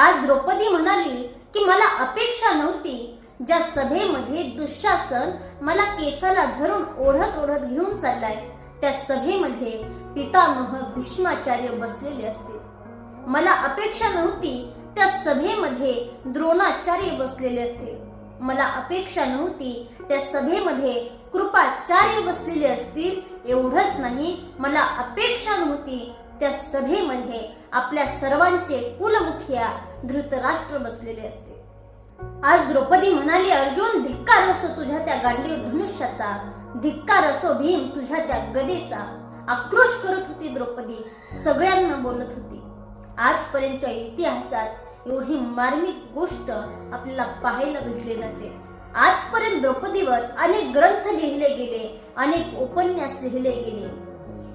आज द्रौपदी म्हणाली की मला अपेक्षा नव्हती. ज्या सभेमध्ये दुःशासन मला केसाला धरून ओढत ओढत घेऊन चाललाय त्या सभेमध्ये पितामह भीष्माचार्य बसलेले असते. मला अपेक्षा नव्हती त्या सभेमध्ये द्रोणाचार्य बसलेले असते. मला अपेक्षा नव्हती त्या सभेमध्ये कृपाचार्य बसलेले असतील एवढंच नाही मला अपेक्षा नव्हती त्या सभेमध्ये आपल्या सर्वांचे कुलमुखिया धृतराष्ट्र बसलेले असते. आज द्रौपदी म्हणाली अर्जुन धिक्कार असो तुझ्या त्या गांडीव धनुष्याचा धिक्कार असो भीम तुझ्या त्या गदेचा. आक्रोश करत होती द्रौपदी सगळ्यांना बोलत होती. आजपर्यंतच्या इतिहासात एवढी मार्मिक गोष्ट आपल्याला पाहायला भेटली नसेल आजपर्यंत द्रौपदीवर अनेक ग्रंथ लिहिले गेले अनेक उपन्यास लिहिले गेले.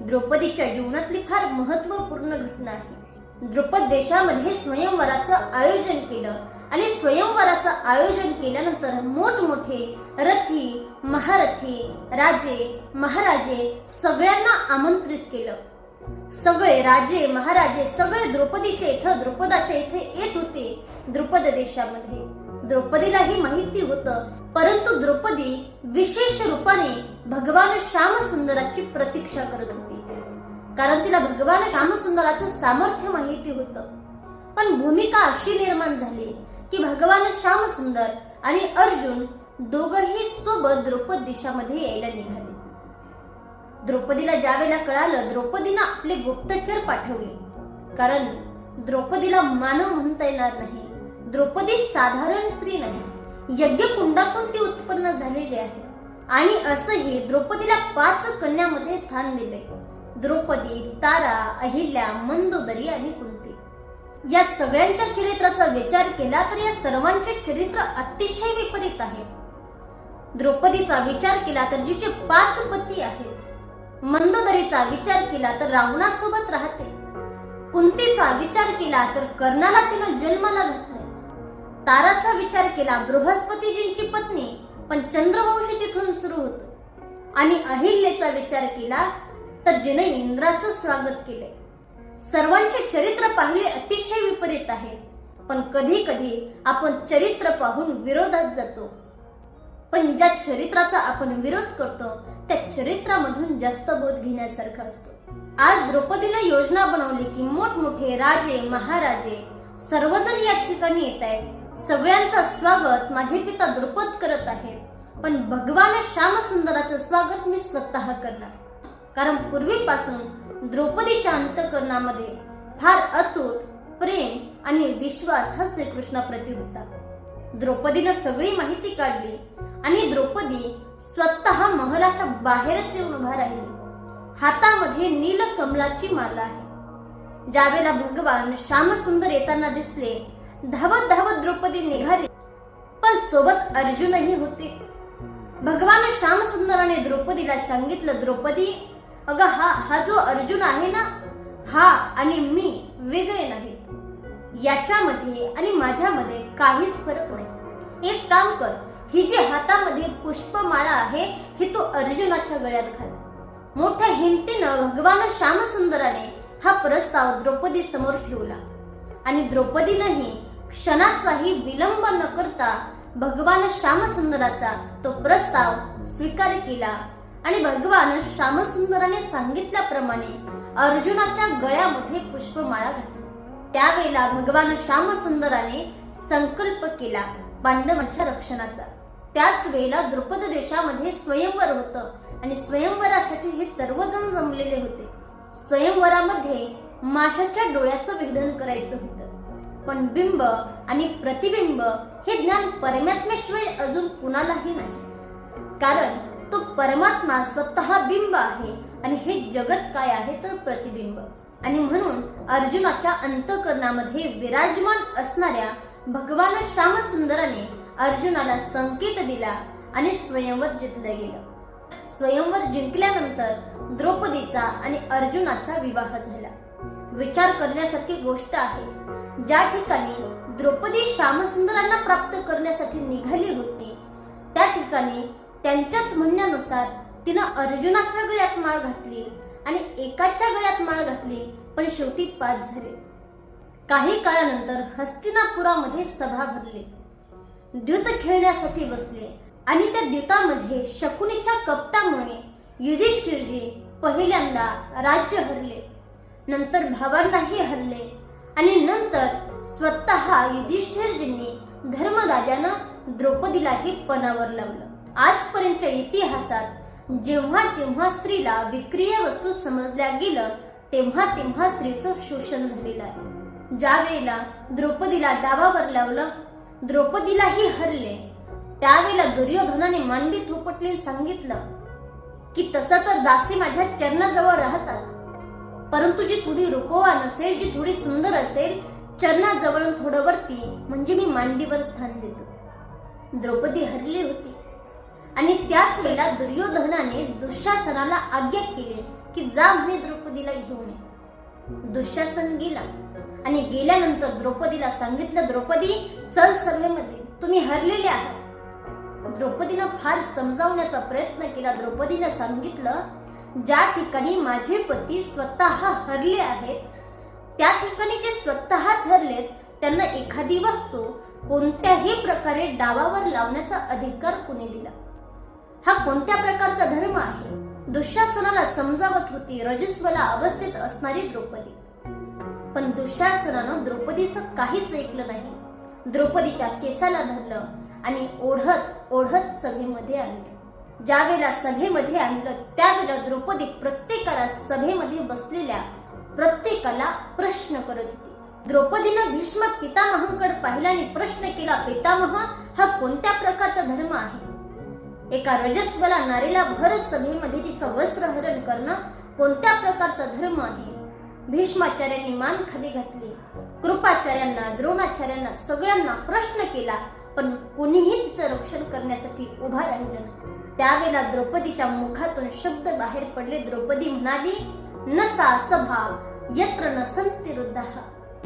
द्रौपदीच्या जीवनातली फार महत्त्वपूर्ण घटना आहे. द्रुपद देशामध्ये स्वयंवराचं आयोजन केलं आणि स्वयंवराचं आयोजन केल्यानंतर मोठमोठे रथी महारथी राजे महाराजे सगळ्यांना आमंत्रित केलं. सगळे राजे महाराजे सगळे द्रौपदीच्या इथं द्रुपदाच्या इथे येत होते द्रुपद देशामध्ये. द्रौपदीलाही माहिती होतं परंतु द्रौपदी विशेष रूपाने भगवान श्यामसुंदराची प्रतीक्षा करत होती. कारण तिला भगवान श्यामसुंदराचं सामर्थ्य माहिती होतं. पण भूमिका अशी निर्माण झाली की भगवान श्यामसुंदर आणि अर्जुन दोघही सोबत द्रौपद दिशामध्ये यायला निघाले. द्रौपदीला ज्यावेळेला कळालं द्रौपदीनं आपले गुप्तचर पाठवले. कारण द्रौपदीला मानव म्हणता येणार नाही. द्रौपदी साधारण स्त्री नाही. यज्ञकुंडातून ती उत्पन्न झालेली आहे. आणि असंही द्रौपदीला पाच कन्यामध्ये स्थान दिले द्रौपदी तारा अहिल्या मंदोदरी आणि कुंती. या सगळ्यांच्या चरित्राचा विचार केला तर या सर्वांचे चरित्र अतिशय विपरीत आहे. द्रौपदीचा विचार केला तर जिचे पाच पती आहेत. मंदोदरीचा विचार केला तर रावणासोबत राहते. कुंतीचा विचार केला तर कर्णाला तिनं जन्माला घातले ताराचा विचार केला बृहस्पतीजींची पत्नी पण चंद्रवंशी तिथून सुरू होत. आणि अहिल्याचा विचार केला तर जिने इंद्राचं स्वागत केले सर्वांचे चरित्र पाहिले अतिशय विपरीत आहे. पण कधी कधी आपण चरित्र पाहून विरोधात जातो. पण ज्या चरित्राचा आपण विरोध करतो त्या चरित्रामधून जास्त बोध घेण्यासारखा असतो. आज द्रौपदीनं योजना बनवली की मोठमोठे राजे महाराजे सर्वजण या ठिकाणी येत आहेत. सगळ्यांचं स्वागत माझे पिता द्रुपद करत आहेत. पण भगवान श्यामसुंदराचं स्वागत मी स्वतः करणार. कारण पूर्वीपासून द्रौपदीच्या अंतकरणामध्ये फार अतूट प्रेम आणि विश्वास हा श्रीकृष्णाप्रती होता. द्रौपदीनं सगळी माहिती काढली आणि द्रौपदी स्वतः महलाच्या बाहेरच येऊन उभा राहिली. हातामध्ये नील कमलाची माला आहे. ज्यावेळेला भगवान श्यामसुंदर येताना दिसले धावत धावत द्रौपदी निघाली. पण सोबत अर्जुनही होते. भगवान श्यामसुंदराने द्रौपदीला सांगितलं द्रौपदी अगं हा हा जो अर्जुन आहे ना हा आणि मी वेगळे नाहीत. याच्यामध्ये आणि माझ्यामध्ये काहीच फरक नाही. एक काम कर ही जी हातामध्ये पुष्पमाळा आहे ही तू अर्जुनाच्या गळ्यात घाल. मोठ्या हिंतीनं भगवान श्यामसुंदराने हा प्रस्ताव द्रौपदी समोर ठेवला. आणि द्रौपदीनंही क्षणाचाही विलंब न करता भगवान श्यामसुंदराचा तो प्रस्ताव स्वीकार केला. आणि भगवान श्यामसुंदराने सांगितल्याप्रमाणे अर्जुनाच्या गळ्यामध्ये पुष्पमाळा घातली. त्यावेळेला भगवान श्यामसुंदराने संकल्प केला पांडवांच्या रक्षणाचा. त्याच वेळेला द्रुपद देशामध्ये स्वयंवर होतं आणि स्वयंवरासाठी हे सर्वजण जमलेले होते. स्वयंवरामध्ये माशाच्या डोळ्याचं विधान करायचं होतं. पण बिंब आणि प्रतिबिंब हे ज्ञान परमात्म्याशिवाय अजून कुणालाही नाही. कारण तो परमात्मा स्वतः बिंब आहे. आणि हे जगत काय आहे तर प्रतिबिंब. आणि म्हणून अर्जुनाच्या अंतकरणामध्ये विराजमान असणाऱ्या भगवान श्यामसुंदराने अर्जुनाला संकेत दिला आणि स्वयंवर जिंकलं गेलं. स्वयंवर जिंकल्यानंतर द्रौपदीचा आणि अर्जुनाचा विवाह झाला. विचार करण्यासारखी गोष्ट आहे. ज्या ठिकाणी द्रौपदी श्यामसुंदरांना प्राप्त करण्यासाठी निघाली होती त्या ठिकाणी त्यांच्याच म्हणण्यानुसार तिनं अर्जुनाच्या गळ्यात माळ घातली आणि एकाच्या गळ्यात माळ घातली पण शेवटी पाच झाले. काही काळानंतर हस्तिनापुरामध्ये सभा भरली. द्यूत खेळण्यासाठी बसले आणि त्या द्यूतामध्ये शकुनीच्या कपटामुळे युधिष्ठिरजी पहिल्यांदा राज्य हरले. नंतर भावांनाही हरले आणि नंतर स्वतः युधिष्ठिरजींनी धर्मराजानं द्रौपदीलाही पणावर लावलं. आजपर्यंतच्या इतिहासात जेव्हा तेव्हा स्त्रीला विक्रिय वस्तू समजल्या गेलं तेव्हा तेव्हा स्त्रीचं शोषण झालेलं आहे. ज्या वेळेला द्रौपदीला डावावर लावलं द्रौपदीलाही हरले त्यावेळेला दुर्योधनाने मांडी थोपटली सांगितलं की तसं तर दासी माझ्या चरणाजवळ राहतात. परंतु जी थोडी रुपवा असेल जी थोडी सुंदर असेल चरणाजवळून थोडं वरती म्हणजे मी मांडीवर स्थान देतो. द्रौपदी हरली होती. आणि त्याच वेळेला दुर्योधनाने दुःशासनाला आज्ञा केली की जा मी द्रौपदीला घेऊन ये. दुःशासन गेला आणि गेल्यानंतर द्रौपदीला सांगितलं द्रौपदी चल सभेमध्ये. तुम्ही हरलेले आहात. द्रौपदीनं फार समजावण्याचा प्रयत्न केला. द्रौपदीनं सांगितलं ज्या ठिकाणी माझे पती स्वतः हरले आहेत त्या ठिकाणी जे स्वतःच हरलेत त्यांना एखादी वस्तू कोणत्याही प्रकारे डावावर लावण्याचा अधिकार कुणी दिला. हा कोणत्या प्रकारचा धर्म आहे? दुःशासनाला समजावत होती रजस्वला अवस्थेत असणारी द्रौपदी. पण दुःशासनानं द्रौपदीचं काहीच ऐकलं नाही. द्रौपदीच्या केसाला धरलं आणि ओढत ओढत सभेमध्ये आणलं. ज्या वेळेला सभेमध्ये आणलं त्यावेळेला द्रौपदी प्रत्येकाला सभेमध्ये बसलेल्या प्रत्येकाला प्रश्न करत होती. द्रौपदीनं भीष्म पितामहांकडे पाहिल्याने प्रश्न केला पितामह हा कोणत्या प्रकारचा धर्म आहे? एका रजस्वला नारीला भर सभेमध्ये तिचं वस्त्रहरण करणं कोणत्या प्रकारचा धर्म आहे? भीष्माचार्यांनी मान खाली घातली. कृपाचार्यांना द्रोणाचार्यांना सगळ्यांना प्रश्न केला पण कोणीही तिचं रक्षण करण्यासाठी उभा राहिलं नाही. त्यावेळेला द्रौपदीच्या मुखातून शब्द बाहेर पडले. द्रौपदी म्हणाली नसा सभाव यत्र न संती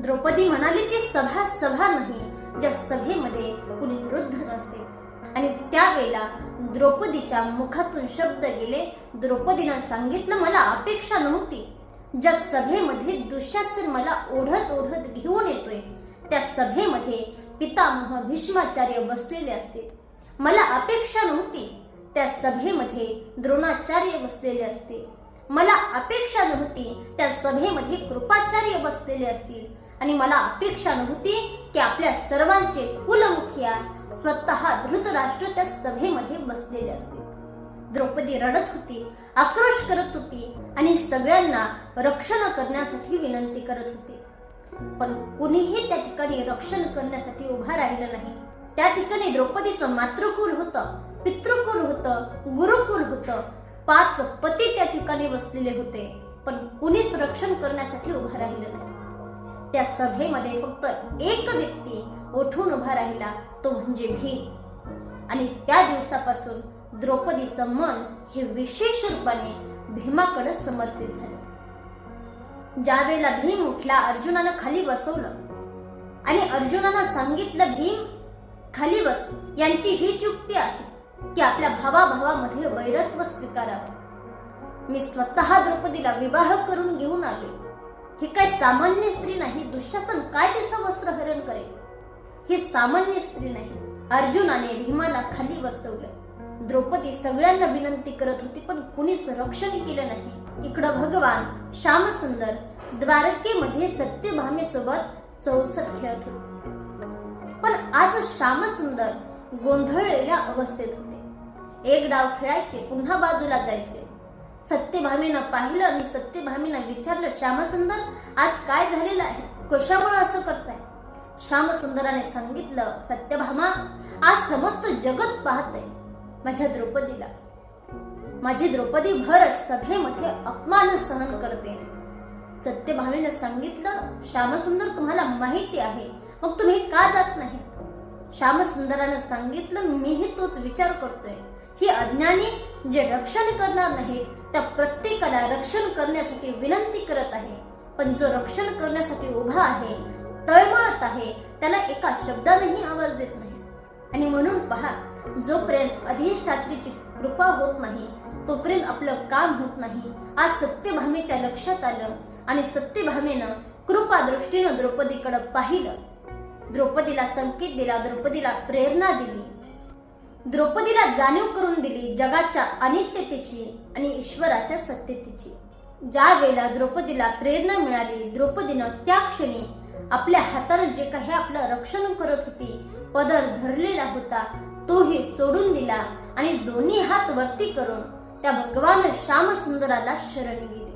द्रौपदी म्हणाली ती सभा सभा नाही ज्या सभेमध्ये कुणी वृद्ध नसेल. आणि त्यावेळेला द्रौपदीच्या मुखातून शब्द गेले. द्रौपदीनं सांगितलं मला अपेक्षा नव्हती. ज्या सभेमध्ये दुःशासन मला ओढत ओढत घेऊन येतोय त्या सभेमध्ये पितामह भीष्माचार्य बसलेले असते मला अपेक्षा नव्हती. त्या सभेमध्ये द्रोणाचार्य बसलेले असते मला अपेक्षा नव्हती. त्या सभेमध्ये कृपाचार्य बसलेले असतील. आणि मला अपेक्षा नव्हती की आपल्या सर्वांचे कुलमुखिया स्वतः धृतराष्ट्र त्या सभेमध्ये बसलेले असते. द्रौपदी रडत होती आक्रोश करत होती आणि सगळ्यांना रक्षण करण्यासाठी विनंती करत होती. पण कुणीही त्या ठिकाणी रक्षण करण्यासाठी उभा राहिलं नाही. त्या ठिकाणी द्रौपदीचं मातृकुल होतं पितृकुल होतं गुरुकुल होतं. पाच पती त्या ठिकाणी बसलेले होते पण कुणीच रक्षण करण्यासाठी उभा राहिलं नाही. त्या सभेमध्ये फक्त एक व्यक्ती उठून उभा राहिला तो म्हणजे भीम. आणि त्या दिवसापासून द्रौपदीचं मन हे विशेष रूपाने भीमाकडे समर्पित झालं. ज्या वेळेला भीम उठला अर्जुनानं खाली बसवलं. आणि अर्जुनानं सांगितलं भीम खाली बस. यांची ही चुक्ती आहे की आपल्या भावाभावामध्ये वैरत्व स्वीकारावं. मी स्वतः द्रौपदीला विवाह करून घेऊन आले. ही काय सामान्य स्त्री नाही दुःशासन काय तिचं वस्त्र हरण करेल? ही सामान्य स्त्री नाही. अर्जुनाने भीमाला खाली बसवलं. द्रौपदी सगळ्यांना विनंती करत होती पण कुणीच रक्षण केलं नाही. इकडं भगवान श्यामसुंदर द्वारकेमध्ये सत्यभामेसोबत चौसत खेळत होते. पण आज श्यामसुंदर गोंधळलेल्या अवस्थेत होते. एक डाव खेळायचे पुन्हा बाजूला जायचे. सत्यभामीनं पाहिलं आणि सत्यभामेनं विचारलं श्यामसुंदर आज काय झालेलं आहे? कशामुळे असं करताय? श्यामसुंदराने सांगितलं सत्यभामा आज समस्त जगत पाहतय. माझ्या द्रौपदीला. माझी द्रौपदी भर सभेमध्ये अपमान सहन करते. सत्यभामीनं सांगितलं श्यामसुंदर तुम्हाला माहिती आहे. मग तुम्ही का जात नाही? श्यामसुंदरानं सांगितलं मीही तोच विचार करतोय. ही अज्ञानी जे रक्षण करणार नाही त्या प्रत्येकाला रक्षण करण्यासाठी विनंती करत आहे. पण जो रक्षण करण्यासाठी उभा आहे तळमळत आहे. त्याला एका शब्दानेही आवाज देत नाही. आणि म्हणून पहा जोपर्यंत अधिष्ठात्रीची कृपा होत नाही तोपर्यंत आपलं काम होत नाही. आज सत्यभामेच्या लक्षात आलं आणि सत्यभामेनं कृपा दृष्टीनं द्रौपदीकडे पाहिलं. द्रौपदीला संकेत दिला द्रौपदीला प्रेरणा दिली. द्रौपदीला जाणीव करून दिली जगाच्या अनित्यतेची आणि ईश्वराच्या सत्यतेची. ज्या वेळेला द्रौपदीला प्रेरणा मिळाली द्रौपदीनं त्या क्षणी आपल्या हाताने जे काही आपलं रक्षण करत होती पदर धरलेला होता तोही सोडून दिला आणि दोन्ही हात वरती करून त्या भगवान श्यामसुंदराला शरण गेले.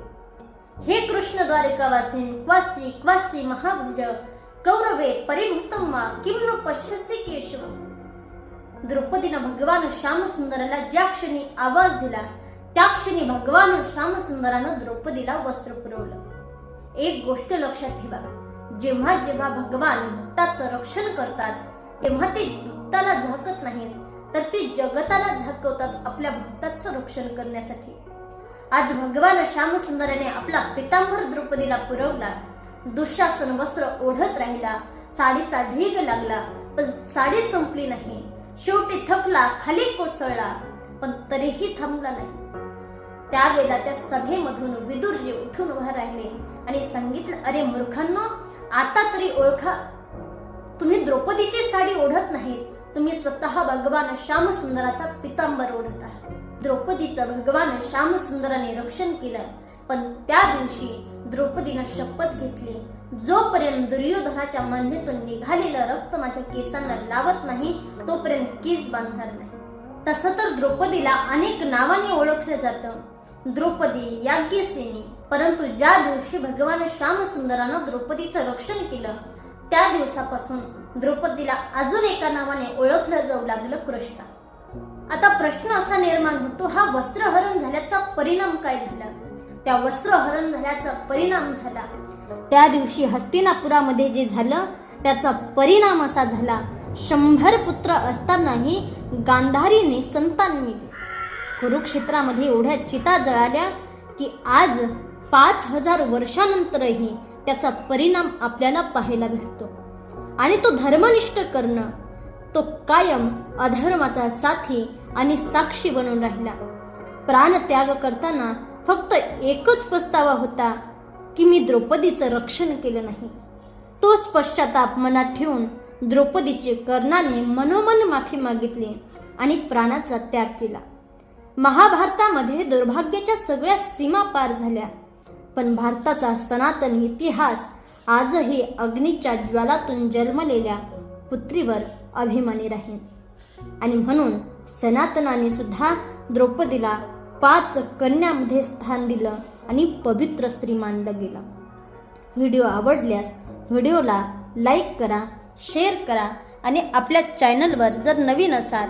हे कृष्ण द्वारिकावासीन क्वासी क्वासी महाभुज कौरवे परिभूतम्मा मा न पश्यसी केशव? द्रौपदीनं भगवान श्यामसुंदराला ज्या क्षणी आवाज दिला त्या क्षणी भगवान श्यामसुंदरानं द्रौपदीला वस्त्र पुरवलं. एक गोष्ट लक्षात ठेवा जेव्हा जेव्हा भगवान भक्ताचं रक्षण करतात तेव्हा ते भक्ताला झाकत नाहीत तर ते जगताला झाकवतात आपल्या भक्ताचं रक्षण करण्यासाठी. आज भगवान श्यामसुंदराने आपला पितांबर द्रौपदीला पुरवला. दुःशासन वस्त्र ओढत राहिला. साडीचा ढीग लागला पण साडी संपली नाही. शेवटी थकला खाली कोसळला पण तरीही थांबला नाही. त्यावेळेला त्या सभेमधून विदुरजी उठून उभा राहिले आणि सांगितलं अरे मूर्खांनो आता तरी ओळखा. तुम्ही द्रौपदीची साडी ओढत नाहीत. तुम्ही स्वतः भगवान श्यामसुंदराचा पितांबर ओढत आहात. द्रौपदीचं भगवान श्यामसुंदराने रक्षण केलं. पण त्या दिवशी द्रौपदीनं शपथ घेतली. जोपर्यंत दुर्योधनाच्या मांडीतून निघालेलं रक्त माझ्या केसांना लावत नाही तोपर्यंत केस बांधणार नाही. तसं तर द्रौपदीला अनेक नावाने ओळखलं जातं. द्रौपदी याज्ञसेनी परंतु ज्या दिवशी भगवान श्यामसुंदरानं द्रौपदीचं रक्षण केलं त्या दिवसापासून द्रौपदीला अजून एका नावाने ओळखलं जाऊ लागलं कृष्णा. आता प्रश्न असा निर्माण होतो हा वस्त्रहरण झाल्याचा परिणाम काय झाला? त्या वस्त्रहरण झाल्याचा परिणाम झाला. त्या दिवशी हस्तिनापुरामध्ये जे झालं त्याचा परिणाम असा झाला. शंभर पुत्र असतानाही गांधारीने संतान मिळले कुरुक्षेत्रामध्ये एवढ्या चिता जळाल्या की आज पाच हजार वर्षानंतरही त्याचा परिणाम आपल्याला पाहायला भेटतो. आणि तो धर्मनिष्ठ करणं तो कायम अधर्माचा साथी आणि साक्षी बनून राहिला. प्राणत्याग करताना फक्त एकच पस्तावा होता की मी द्रौपदीचं रक्षण केलं नाही. तोच पश्चाताप मनात ठेवून द्रौपदीचे कर्णाने मनोमन माफी मागितली आणि प्राणाचा त्याग केला. महाभारतामध्ये दुर्भाग्याच्या सगळ्या सीमा पार झाल्या. पण भारताचा सनातन इतिहास आजही अग्नीच्या ज्वालातून जन्मलेल्या पुत्रीवर अभिमानी राहील. आणि म्हणून सनातनाने सुद्धा द्रौपदीला पाच कन्यामध्ये स्थान दिलं आणि पवित्र स्त्री मानलं गेलं. व्हिडिओ आवडल्यास व्हिडिओला लाईक करा शेअर करा आणि आपल्या चॅनलवर जर नवीन असाल